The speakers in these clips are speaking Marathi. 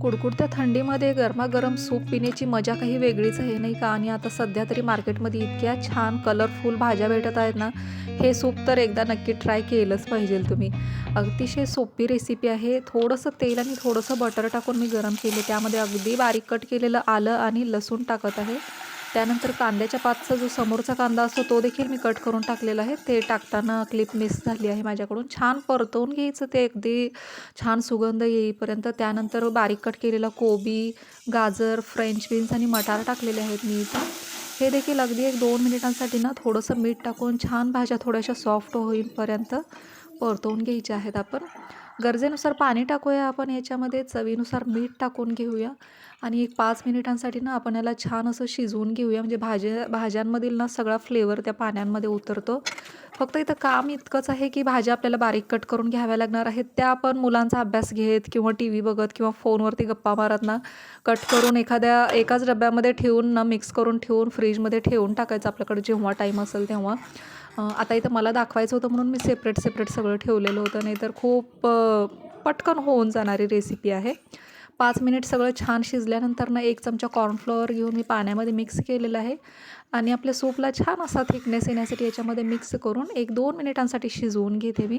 कुडकुडत्या थंडीमध्ये गरमागरम सूप पिण्याची मजा काही वेगळीच आहे नाही का? आणि आता सध्या तरी मार्केटमध्ये इतक्या छान कलरफुल भाज्या भेटत आहेत ना हे सूप तर एकदा नक्की ट्राय केलंच पाहिजे तुम्ही. अतिशय सोपी रेसिपी आहे. थोडंसं तेल आणि थोडंसं बटर टाकून मी गरम केले. त्यामध्ये अगदी बारीक कट केलेलं आलं आणि लसूण टाकत आहे. त्यानंतर कांद्याच्या पातचा जो समोरचा कांदा असतो तो देखील मी कट करून टाकलेला आहे. ते टाकताना क्लिप मिस झाली आहे माझ्याकडून. छान परतवून घ्यायचं ते अगदी. छान सुगंध येईपर्यंत. त्यानंतर बारीक कट केलेला कोबी गाजर फ्रेंच बीन्स आणि मटार टाकलेले आहेत मी इथं. हे देखील अगदी एक दोन मिनिटांसाठी ना थोडंसं मीठ टाकून छान भाज्या थोड्याशा सॉफ्ट होईपर्यंत परतवून घ्यायच्या आहेत आपण. गरजेनुसार पाणी टाकूया आपण याच्यामध्ये चवीनुसार मीठ टाकून घेऊया. आणि एक पाच मिनिटांसाठी ना आपण याला छान असं शिजवून घेऊया. म्हणजे भाज्या भाज्यांमधील ना सगळा फ्लेवर त्या पाण्यांमध्ये उतरतो. फक्त इथं काम इतकंच आहे की भाज्या आपल्याला बारीक कट करून घ्याव्या लागणार आहेत. त्या आपण मुलांचा अभ्यास घेत किंवा टी व्ही बघत किंवा फोनवरती गप्पा मारत ना कट करून एखाद्या एकाच डब्यामध्ये ठेवून ना मिक्स करून ठेवून फ्रीजमध्ये ठेवून टाकायचं आपल्याकडे जेव्हा टाईम असेल तेव्हा. आता इथं मला दाखवायचं होतं म्हणून मी सेपरेट सेपरेट सगळं ठेवलेलं होतं. नाहीतर खूप पटकन होऊन जाणारी रेसिपी आहे. पाच मिनिट सगळं छान शिजल्यानंतर ना एक चमचा कॉर्नफ्लॉवर घेऊन मी पाण्यामध्ये मिक्स केलेलं आहे. आणि आपल्या सूपला छान असा थिकनेस येण्यासाठी याच्यामध्ये मिक्स करून एक दोन मिनिटांसाठी शिजवून घेते मी.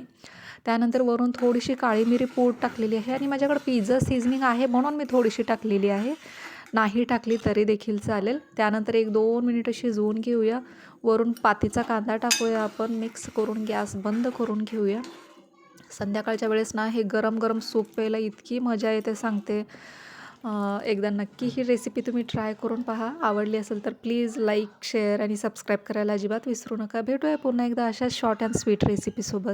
त्यानंतर वरून थोडीशी काळी मिरी पूड टाकलेली आहे. आणि माझ्याकडे पिझ्झा सीझनिंग आहे म्हणून मी थोडीशी टाकलेली आहे. नाही टाकली तरी देखील चालेल. त्यानंतर एक दोन मिनिटं शिजवून घेऊया. वरून पातीचा कांदा टाकूया आपण. मिक्स करून गॅस बंद करून घेऊया. संध्याकाळच्या वेळेस ना हे गरम गरम सूप प्यायला इतकी मजा येते सांगते. एकदा नक्की ही रेसिपी तुम्ही ट्राय करून पहा. आवडली असेल तर प्लीज लाईक शेअर आणि सबस्क्राईब करायला अजिबात विसरू नका. भेटूया पुन्हा एकदा अशाच शॉर्ट अँड स्वीट रेसिपीसोबत